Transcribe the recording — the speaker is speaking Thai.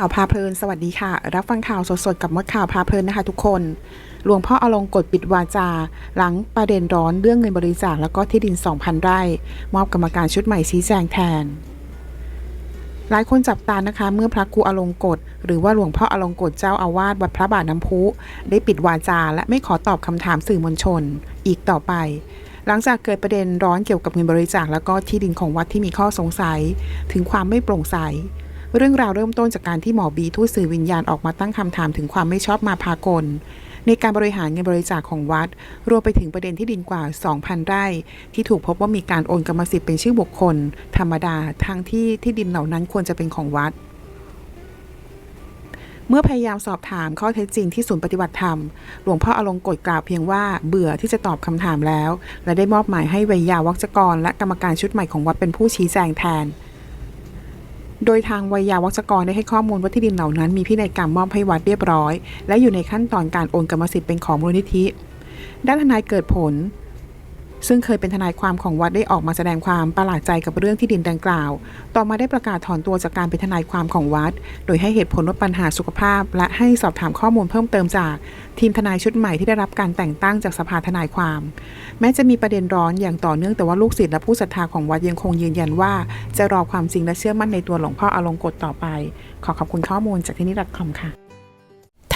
ข่าวพาเพลิน สวัสดีค่ะ รับฟังข่าวสดๆ กับมดข่าวพาเพลินนะคะทุกคน หลวงพ่ออลงกฎปิดวาจา หลังประเด็นร้อนเรื่องเงินบริจาคแล้วก็ที่ดิน 2,000 ไร่ มอบกรรมการชุดใหม่ชี้แจงแทน หลายคนจับตานะคะ เมื่อพระครูอลงกฎหรือว่าหลวงพ่ออลงกฎเจ้าอาวาสวัดพระบาทน้ำพุ ได้ปิดวาจา และไม่ขอตอบคำถามสื่อมวลชน อีกต่อไปหลังจากเกิดประเด็นร้อนเกี่ยวกับเงินบริจาค แล้วก็ที่ดินของวัดที่มีข้อสงสัย ถึงความไม่โปร่งใส เรื่องราวเริ่มต้นจากการที่หมอบีทูตสื่อวิญญาณออกมาตั้งคำถามถึงความไม่ชอบมาพากล ในการบริหารเงินบริจาคของวัด รวมไปถึงประเด็นที่ดินกว่า 2,000 ไร่ ที่ถูกพบว่ามีการโอนกรรมสิทธิ์เป็นชื่อบุคคล ธรรมดาทั้งที่ที่ดินเหล่านั้นควรจะเป็นของวัดเมื่อพยายามสอบถามข้อเท็จจริงที่ศูนย์ปฏิบัติธรรม หลวงพ่ออลงกฎกล่าวเพียงว่าเบื่อที่จะตอบคำถามแล้ว และได้มอบหมายให้วิยาวัจกร และกรรมการชุดใหม่ของวัดเป็นผู้ชี้แจงแทน โดยทางวิยาวัจกรได้ให้ข้อมูลว่าที่ดินเหล่านั้น มีพินัยกรรมมอบให้วัดเรียบร้อย และอยู่ในขั้นตอนการโอนกรรมสิทธิ์เป็นของมูลนิธิด้านทนายเกิดผล ซึ่งเคยเป็นทนายความของวัดได้ออกมาแสดงความประหลาดใจกับเรื่องที่ดินดังกล่าว ต่อมาได้ประกาศถอนตัวจากการเป็นทนายความของวัด โดยให้เหตุผลว่าปัญหาสุขภาพ และให้สอบถามข้อมูลเพิ่มเติมจาก ทีมทนายชุดใหม่ที่ได้รับการแต่งตั้งจากสภาทนายความ แม้จะมีประเด็นร้อนอย่างต่อเนื่องแต่ว่าลูกศิษย์และผู้ศรัทธาของวัดยังคงยืนยันว่า จะรอความจริงและเชื่อมั่นในตัวหลวงพ่ออลงกฎต่อไป ขอขอบคุณข้อมูลจากที่นี่ดัคอมค่ะ